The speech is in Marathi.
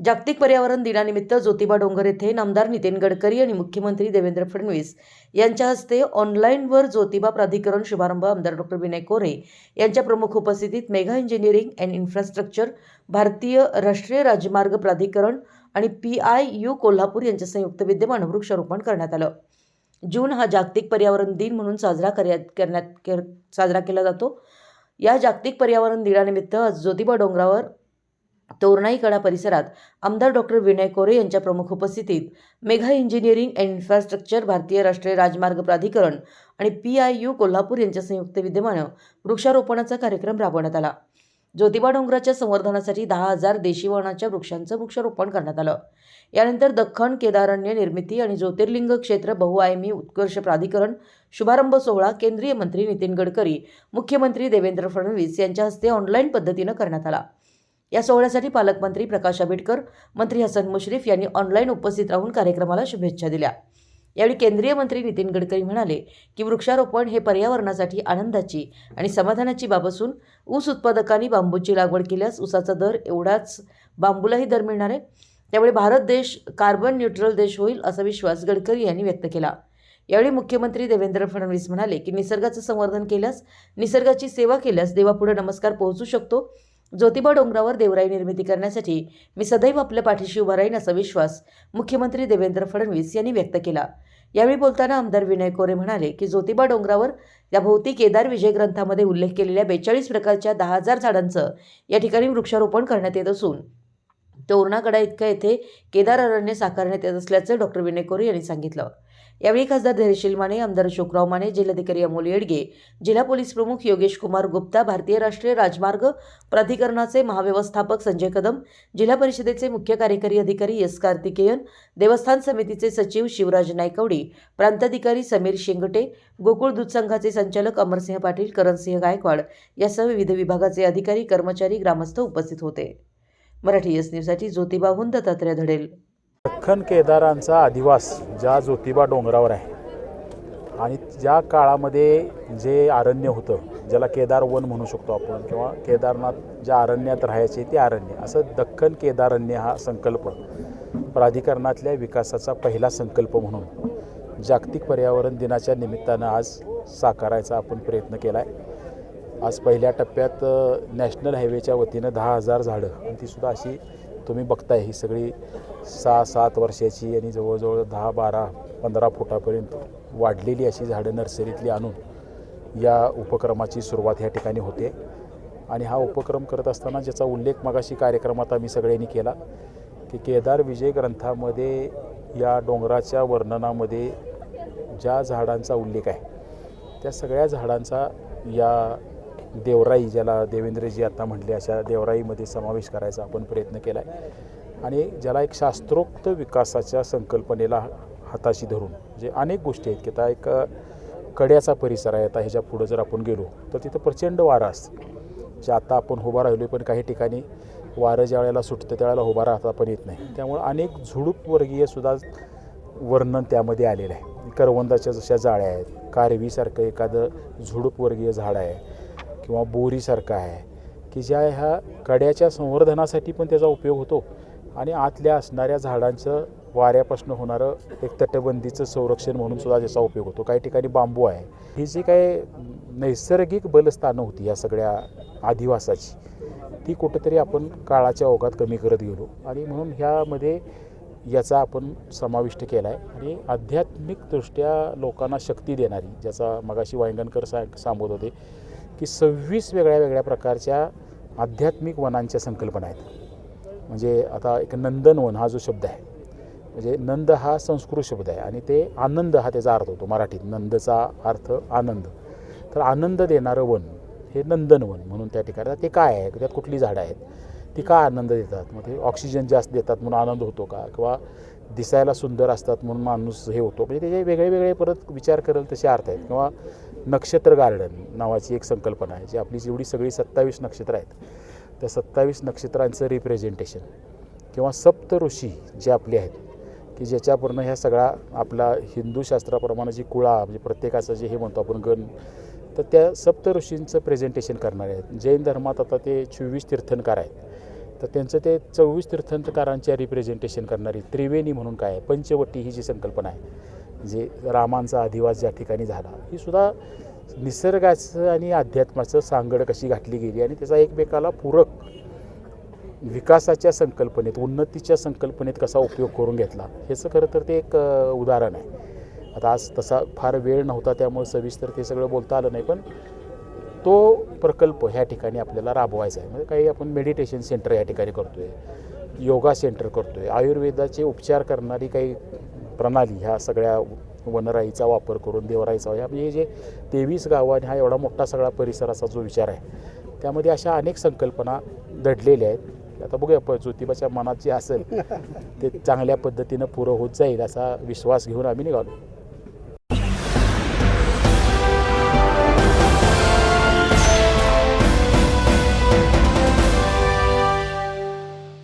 जागतिक पर्यावरण दिनानिमित्त ज्योतिबा डोंगर येथे नामदार नितीन गडकरी आणि मुख्यमंत्री देवेंद्र फडणवीस यांच्या हस्ते ऑनलाईनवर ज्योतिबा प्राधिकरण शुभारंभ आमदार डॉक्टर विनय कोरे यांच्या प्रमुख उपस्थितीत मेगा इंजिनिअरिंग अँड इन्फ्रास्ट्रक्चर भारतीय राष्ट्रीय राजमार्ग प्राधिकरण आणि पी आय यू कोल्हापूर यांच्या संयुक्त विद्यमान वृक्षारोपण करण्यात आलं. जून हा जागतिक पर्यावरण दिन म्हणून साजरा करण्यात करण्यात साजरा केला जातो. या जागतिक पर्यावरण दिनानिमित्त आज ज्योतिबा डोंगरावर तोरणाईकडा परिसरात आमदार डॉक्टर विनय कोरे यांच्या प्रमुख उपस्थितीत मेघा इंजिनिअरिंग अँड इन्फ्रास्ट्रक्चर भारतीय राष्ट्रीय राजमार्ग प्राधिकरण आणि पी आय यू कोल्हापूर यांच्या संयुक्त विद्यमानं वृक्षारोपणाचा कार्यक्रम राबवण्यात आला. ज्योतिबा डोंगराच्या संवर्धनासाठी दहा हजार देशी वनाच्या वृक्षांचं वृक्षारोपण करण्यात आलं. यानंतर दख्खन केदारण्य निर्मिती आणि ज्योतिर्लिंग क्षेत्र बहुआयामी उत्कर्ष प्राधिकरण शुभारंभ सोहळा केंद्रीय मंत्री नितीन गडकरी मुख्यमंत्री देवेंद्र फडणवीस यांच्या हस्ते ऑनलाईन पद्धतीनं करण्यात आला. या सोहळ्यासाठी पालकमंत्री प्रकाश आंबेडकर मंत्री हसन मुश्रीफ यांनी ऑनलाईन उपस्थित राहून कार्यक्रमाला शुभेच्छा दिल्या. यावेळी केंद्रीय मंत्री नितीन गडकरी म्हणाले की वृक्षारोपण हे पर्यावरणासाठी आनंदाची आणि समाधानाची बाब असून ऊस उत्पादकांनी बांबूची लागवड केल्यास ऊसाचा दर एवढाच बांबूलाही दर मिळणार आहे. त्यामुळे भारत देश कार्बन न्यूट्रल देश होईल असा विश्वास गडकरी यांनी व्यक्त केला. यावेळी मुख्यमंत्री देवेंद्र फडणवीस म्हणाले की निसर्गाचं संवर्धन केल्यास निसर्गाची सेवा केल्यास देवापुढे नमस्कार पोहोचू शकतो. ज्योतिबा डोंगरावर देवराई निर्मिती करण्यासाठी मी सदैव आपल्या पाठीशी उभा राहीन असा विश्वास मुख्यमंत्री देवेंद्र फडणवीस यांनी व्यक्त केला. यावेळी बोलताना आमदार विनय कोरे म्हणाले की ज्योतिबा डोंगरावर या केदार विजय ग्रंथामध्ये उल्लेख केलेल्या बेचाळीस प्रकारच्या दहा हजार झाडांचं या ठिकाणी वृक्षारोपण करण्यात येत असून तोरणागडा इतकं येथे केदार अरण्य साकारण्यात येत असल्याचं डॉक्टर विनय कोरे यांनी सांगितलं. यावेळी खासदार धैर्यशील माने आमदार अशोकराव माने जिल्हाधिकारी अमोल येडगे जिल्हा पोलीस प्रमुख योगेश कुमार गुप्ता भारतीय राष्ट्रीय राजमार्ग प्राधिकरणाचे महाव्यवस्थापक संजय कदम जिल्हा परिषदेचे मुख्य कार्यकारी अधिकारी एस कार्तिकेयन देवस्थान समितीचे सचिव शिवराज नायकवडी प्रांताधिकारी समीर शिंगटे गोकुळ दूध संघाचे संचालक अमरसिंह पाटील करणसिंह गायकवाड यासह विविध विभागाचे अधिकारी कर्मचारी ग्रामस्थ उपस्थित होते. मराठी एस न्यूजसाठी ज्योतिबाहून दत्तात्रय धडेल. दख्खन केदारांचा अधिवास ज्या ज्योतिबा डोंगरावर आहे. आणि ज्या काळामध्ये जे अरण्य होतं ज्याला केदार वन म्हणू शकतो आपण किंवा केदारनाथ ज्या अरण्यात राहायचे ते अरण्य असं दख्खन केदारण्य हा संकल्प प्राधिकरणातल्या विकासाचा पहिला संकल्प म्हणून जागतिक पर्यावरण दिनाच्या निमित्तानं आज साकारायचा आपण प्रयत्न केला आहे आज पहिल्या टप्प्यात नॅशनल हायवेच्या वतीनं दहा हजार झाडं. आणि तीसुद्धा अशी तुम्ही बघताय ही सगळी सहा सात वर्षाची आणि जवळजवळ दहा बारा पंधरा फुटापर्यंत वाढलेली अशी झाडं नर्सरीतली आणून या उपक्रमाची सुरुवात ह्या ठिकाणी होते. आणि हा उपक्रम करत असताना ज्याचा उल्लेख मगाशी कार्यक्रमात आम्ही सगळ्यांनी केला की केदार विजय ग्रंथामध्ये या डोंगराच्या वर्णनामध्ये ज्या झाडांचा उल्लेख आहे त्या सगळ्या झाडांचा या देवराई ज्याला देवेंद्रजी आता म्हटले अशा देवराईमध्ये समावेश करायचा आपण प्रयत्न केला आहे आणि ज्याला एक शास्त्रोक्त विकासाच्या संकल्पनेला हाताशी धरून जे अनेक गोष्टी आहेत की आता एक कड्याचा परिसर आहे आता ह्याच्या पुढं जर आपण गेलो तर तिथं प्रचंड वारा असतं. जे आता आपण उभा राहिलो पण काही ठिकाणी वारं ज्या वेळेला सुटतं त्यावेळेला उभा राहता पण येत नाही. त्यामुळे अनेक झुडूपवर्गीय सुद्धा वर्णन त्यामध्ये आलेलं आहे. करवंदाच्या जशा जाळ्या आहेत कारवीसारखं एखादं झुडूपवर्गीय झाड आहे किंवा बोरीसारखं आहे की ज्या ह्या कड्याच्या संवर्धनासाठी पण त्याचा उपयोग होतो. आणि आतल्या असणाऱ्या झाडांचं वाऱ्यापासून होणारं एक तटबंदीचं संरक्षण म्हणून सुद्धा त्याचा उपयोग होतो. काही ठिकाणी बांबू आहे. ही जी काय नैसर्गिक बलस्थानं होती या सगळ्या आदिवासाची ती कुठंतरी आपण काळाच्या ओघात कमी करत गेलो. आणि म्हणून ह्यामध्ये याचा आपण समाविष्ट केला आहे आणि आध्यात्मिकदृष्ट्या लोकांना शक्ती देणारी ज्याचा मगाशी वायंगणकर सा सांगत होते की सव्वीस वेगळ्या वेगळ्या प्रकारच्या आध्यात्मिक वनांच्या संकल्पना आहेत. म्हणजे आता एक नंदनवन हा जो शब्द आहे म्हणजे नंद हा संस्कृत शब्द आहे आणि ते आनंद हा त्याचा अर्थ होतो मराठीत. नंदचा अर्थ आनंद. तर आनंद देणारं वन हे नंदनवन म्हणून त्या ठिकाणी ते काय आहे? त्यात कुठली झाडं आहेत? ती का आनंद देतात? मग ते ऑक्सिजन जास्त देतात म्हणून आनंद होतो का? किंवा दिसायला सुंदर असतात म्हणून माणूस हे होतो? म्हणजे त्याचे वेगळे वेगळे परत विचार करेल तसे अर्थ आहेत. किंवा नक्षत्र गार्डन नावाची एक संकल्पना आहे जी आपली जेवढी सगळी सत्तावीस नक्षत्र आहेत त्या सत्तावीस नक्षत्रांचं रिप्रेझेंटेशन किंवा सप्त ऋषी जे आपले आहेत की ज्याच्यापूर्ण ह्या सगळा आपला हिंदू शास्त्राप्रमाणे जी कुळा म्हणजे प्रत्येकाचं जे हे म्हणतो आपण गण तर त्या सप्त ऋषींचं प्रेझेंटेशन करणार आहेत. जैन धर्मात आता ते चोवीस तीर्थंकार आहेत. तर त्यांचं ते चोवीस तीर्थंकारांच्या रिप्रेझेंटेशन करणारी त्रिवेणी म्हणून काय आहे? पंचवटी ही जी संकल्पना आहे जे रामांचा अधिवास ज्या ठिकाणी झाला ही सुद्धा निसर्गाचं आणि अध्यात्माचं सांगड कशी घातली गेली आणि त्याचा एकमेकाला पूरक विकासाच्या संकल्पनेत उन्नतीच्या संकल्पनेत कसा उपयोग करून घेतला ह्याचं खरं तर ते एक उदाहरण आहे. आता आज तसा फार वेळ नव्हता त्यामुळे सविस्तर ते सगळं बोलता आलं नाही पण तो प्रकल्प ह्या ठिकाणी आपल्याला राबवायचा आहे. म्हणजे काही आपण मेडिटेशन सेंटर या ठिकाणी करतो आहे योगा सेंटर करतो आहे आयुर्वेदाचे उपचार करणारी काही प्रणाली ह्या सगळ्या वनराईचा वापर करून देवराईचा ह्या म्हणजे जे तेवीस गावं आणि हा एवढा मोठा सगळा परिसराचा जो विचार आहे त्यामध्ये अशा अनेक संकल्पना दडलेल्या आहेत. आता बघूया प ज्योतिबाच्या मनात जे असेल ते चांगल्या पद्धतीनं पुरं होत जाईल असा विश्वास घेऊन आम्ही निघालो.